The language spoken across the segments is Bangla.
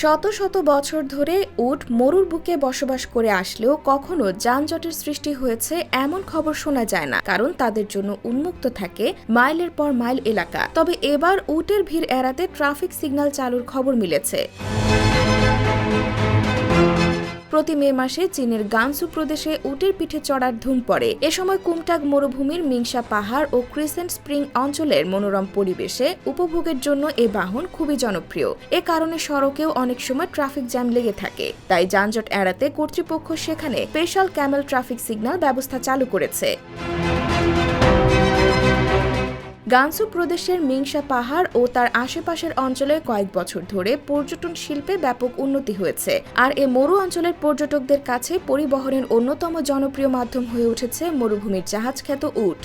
শত শত বছর ধরে উট মরুর বুকে বসবাস করে আসলেও কখনো যানজটের সৃষ্টি হয়েছে এমন খবর শোনা যায় না, কারণ তাদের জন্য উন্মুক্ত থাকে মাইলের পর মাইল এলাকা। তবে এবার উটের ভিড় এড়াতে ট্রাফিক সিগন্যাল চালুর খবর মিলেছে। প্রতি মে মাসে চীনের গানসু প্রদেশে উটের পিঠে চড়ার ধুম পড়ে। এ সময় কুমটাক মরুভূমির মিংসা পাহাড় ও ক্রিসেন্ট স্প্রিং অঞ্চলের মনোরম পরিবেশে উপভোগের জন্য এ বাহন খুবই জনপ্রিয়। এ কারণে সড়কেও অনেক সময় ট্রাফিক জ্যাম লেগে থাকে। তাই যানজট এড়াতে কর্তৃপক্ষ সেখানে স্পেশাল ক্যামেল ট্রাফিক সিগন্যাল ব্যবস্থা চালু করেছে। গানসু প্রদেশের মিংসা পাহাড় ও তার আশেপাশের অঞ্চলে কয়েক বছর ধরে পর্যটন শিল্পে ব্যাপক উন্নতি হয়েছে। আর এ মরু অঞ্চলের পর্যটকদের কাছে পরিবহনের অন্যতম জনপ্রিয় মাধ্যম হয়ে উঠেছে মরুভূমির জাহাজ খ্যাত উট।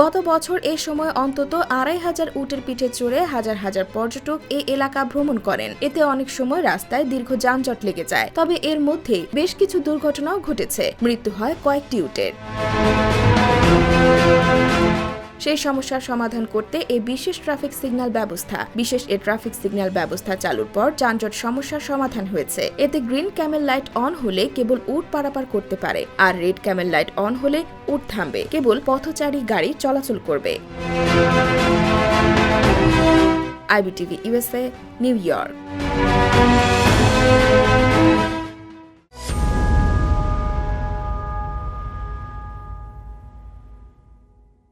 গত বছর এ সময় অন্তত আড়াই হাজার উটের পিঠে চড়ে হাজার হাজার পর্যটক এই এলাকা ভ্রমণ করেন। এতে অনেক সময় রাস্তায় দীর্ঘ যানজট লেগে যায়। তবে এর মধ্যেই বেশ কিছু দুর্ঘটনাও ঘটেছে। মৃত্যু হয় কয়েকটি উটের। সেই সমস্যার সমাধান করতে এই বিশেষ ট্রাফিক সিগন্যাল ব্যবস্থা, বিশেষ এ ট্রাফিক সিগন্যাল ব্যবস্থা চালুর পর যানজট সমস্যার সমাধান হয়েছে। এতে গ্রিন ক্যামেল লাইট অন হলে কেবল উট পারাপার করতে পারে আর রেড ক্যামেল লাইট অন হলে উট থামবে। কেবল পথচারী গাড়ি চলাচল করবে। IBTV USA, New York.